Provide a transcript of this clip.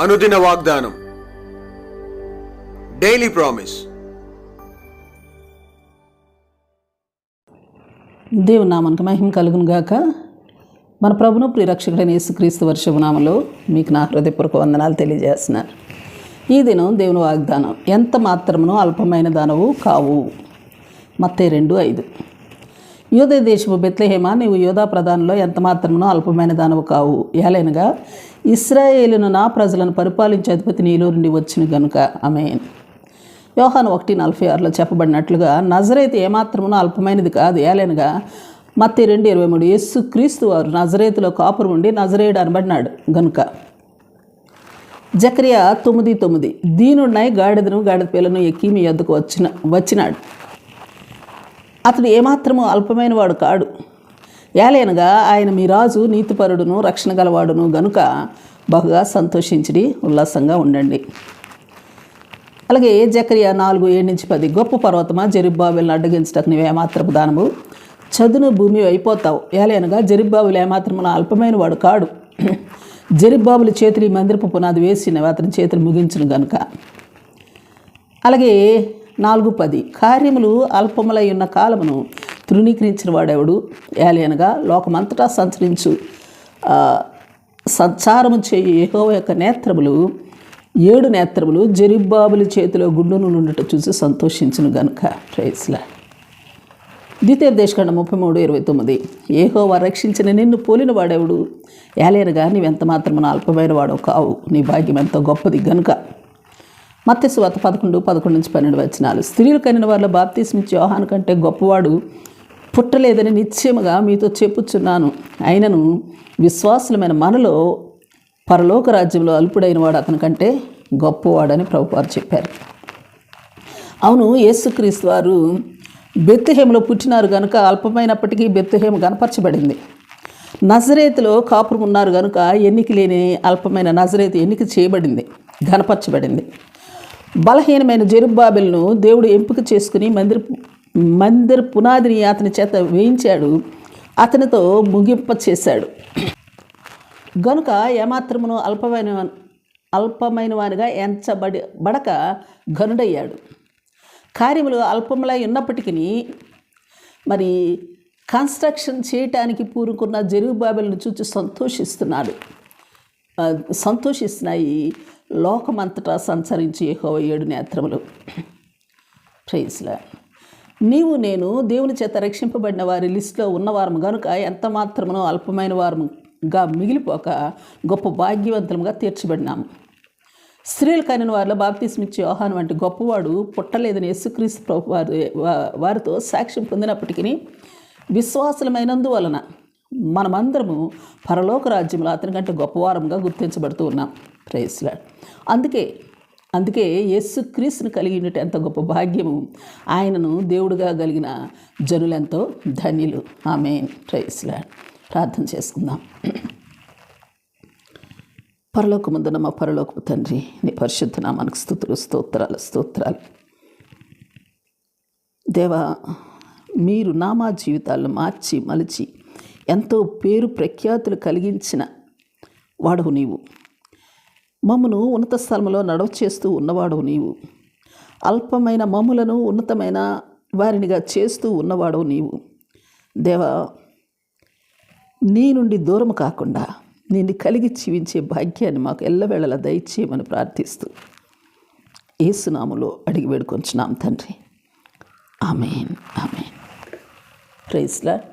అనుదిన వాగ్దానం. Daily promise దేవుని నామానికి మహిమ కలుగును గాక. మన ప్రభును ప్రిరక్షకుడైన యేసుక్రీస్తు వర్షభనామలో మీకు నా హృదయపూర్వక వందనాలు తెలియజేస్తున్నారు. ఈ దినం దేవుని వాగ్దానం ఎంత మాత్రమునో అల్పమైన దానవు కావు. మత్తే రెండు ఐదు. యోధ దేశపు బెత్లహేమ నీవు యోధా ప్రధానంలో ఎంత మాత్రమునో అల్పమైన దానవు కావు. ఏలైనగా ఇస్రాయేలును నా ప్రజలను పరిపాలించే అధిపతి నీలో నుండి వచ్చిన గనుక. ఆమెన్. యోహాను ఒకటి నలభై ఆరులో చెప్పబడినట్లుగా నజరైతే ఏమాత్రమునో అల్పమైనది కాదు. ఏలైనగా మత్తి రెండు ఇరవై మూడు యస్సు క్రీస్తు వారు నజరేతులో కాపురం ఉండి నజరేయుడు అనబడినాడు గనుక. జక్రియా తొమ్మిది తొమ్మిది దీనుడినై గాడిదను గాడిద పిల్లను ఎక్కి మీ వద్దకు వచ్చిన వచ్చినాడు. అతడు ఏమాత్రము అల్పమైన వాడు కాడు. ఏలైనగా ఆయన మీ రాజు నీతిపరుడును రక్షణ గలవాడును గనుక బహుగా సంతోషించిడి ఉల్లాసంగా ఉండండి. అలాగే జకరియా నాలుగు ఏడు నుంచి పది గొప్ప పర్వతమా జెరుబ్బాబులను అడ్డగించటకు నువ్వు ఏమాత్రపు దానము? చదును భూమి అయిపోతావు. ఏలైనగా జెరుబ్బాబులు ఏమాత్రమున అల్పమైన వాడు కాడు. జెరుబ్బాబుల చేతులు ఈ మందిరపు పునాది వేసిన అతని చేతులు ముగించును గనుక. అలాగే నాలుగు పది. కార్యములు అల్పములై ఉన్న కాలమును తృణీకరించిన వాడెవడు ఏలైనగా లోకమంతటా సంచరించు. సంచారము చేయు ఏహో యొక్క నేత్రములు ఏడు నేత్రములు జరిబాబుల చేతిలో గుండును నుండుట చూసి సంతోషించును గనుక. ప్రైస్లా ద్వితీయ దేశకాండ ముప్పై మూడు ఇరవై తొమ్మిది. ఏహోవా రక్షించిన నిన్ను పోలిన వాడెవడు ఏలేనగా నీవెంత మాత్రమున అల్పమైన వాడో కావు. నీ భాగ్యం ఎంతో గొప్పది గనుక. మత్స్సు వత పదకొండు పదకొండు నుంచి పన్నెండు వచ్చినాలు స్త్రీలు కనిన వాళ్ళ బాప్తీస్మిచ్చి చౌహాన్ కంటే గొప్పవాడు పుట్టలేదని నిశ్చయముగా మీతో చెప్పుచున్నాను. అయినను విశ్వాసులమైన మనలో పరలోక రాజ్యంలో అల్పుడైన వాడు అతని కంటే గొప్పవాడని ప్రభువారు చెప్పారు. అవును యేసుక్రీస్తు వారు బెత్తుహేమలో పుట్టినారు కనుక అల్పమైనప్పటికీ బెత్తుహేమ కనపరచబడింది. నజరేతులో కాపురం ఉన్నారు కనుక ఎన్నిక లేని అల్పమైన నజరేతు ఎన్నిక చేయబడింది ఘనపరచబడింది బలహీనమైన జెరుబ్బాబెల్ను దేవుడు ఎంపిక చేసుకుని మందిర మందిర పునాదిని అతని చేత వేయించాడు. అతనితో ముగింప చేశాడు. గనుక ఏమాత్రమును అల్పమైన అల్పమైనవానిగా ఎంచబడి బడక ఘనుడయ్యాడు. కార్యములు అల్పములై ఉన్నప్పటికీ మరి కన్స్ట్రక్షన్ చేయటానికి పూరుకున్న జెరుబాబెల్ని చూసి సంతోషిస్తున్నాడు. సంతోషిస్తున్నాయి. లోకమంతటా సంచరించి యెహోవా ఏడు నేత్రములు. ప్రైజ్లా నీవు నేను దేవుని చేత రక్షింపబడిన వారి లిస్టులో ఉన్నవారము గనుక ఎంత మాత్రమునో అల్పమైన వారముగా మిగిలిపోక గొప్ప భాగ్యవంతులుగా తీర్చబడినాము. స్త్రీలు కనిన వారిలో బాప్తిస్మిచ్చి యోహాను వంటి గొప్పవాడు పుట్టలేదని యేసుక్రీస్తు ప్రభు వారి వారితో సాక్ష్యం పొందినప్పటికీ విశ్వాసులమైనందువలన మనమందరము పరలోక రాజ్యంలో అతని కంటే గొప్పవారంగా గుర్తించబడుతూ ఉన్నాం. ప్రేస్లాడ్ అందుకే అందుకే యేసుక్రీస్తుని కలిగి ఉండటం ఎంత గొప్ప భాగ్యము ఆయనను దేవుడుగా కలిగిన జనులెంతో ధన్యులు. ఆమె ప్రేస్లాడ్ ప్రార్థన చేసుకుందాం. పరలోకముందున మా పరలోకపు తండ్రి నీ పరిశుద్ధ నామానికి స్థుతులు స్తోత్రాలు స్తోత్రాలు. దేవా మీరు నామా జీవితాలను మార్చి మలిచి ఎంతో పేరు ప్రఖ్యాతులు కలిగించిన వాడవు నీవు. మమ్మను ఉన్నత స్థలంలో నడవచేస్తూ ఉన్నవాడవు నీవు. అల్పమైన మమ్ములను ఉన్నతమైన వారినిగా చేస్తూ ఉన్నవాడవు నీవు. దేవా నీ నుండి దూరం కాకుండా నిన్ను కలిగి జీవించే భాగ్యాన్ని మాకు ఎల్లవేళలా దయచేయమని ప్రార్థిస్తూ ఏసునాములో అడిగి వేడుకొంచున్నాం తండ్రి. ఆమెన్. ఆమెన్. ప్రైస్లా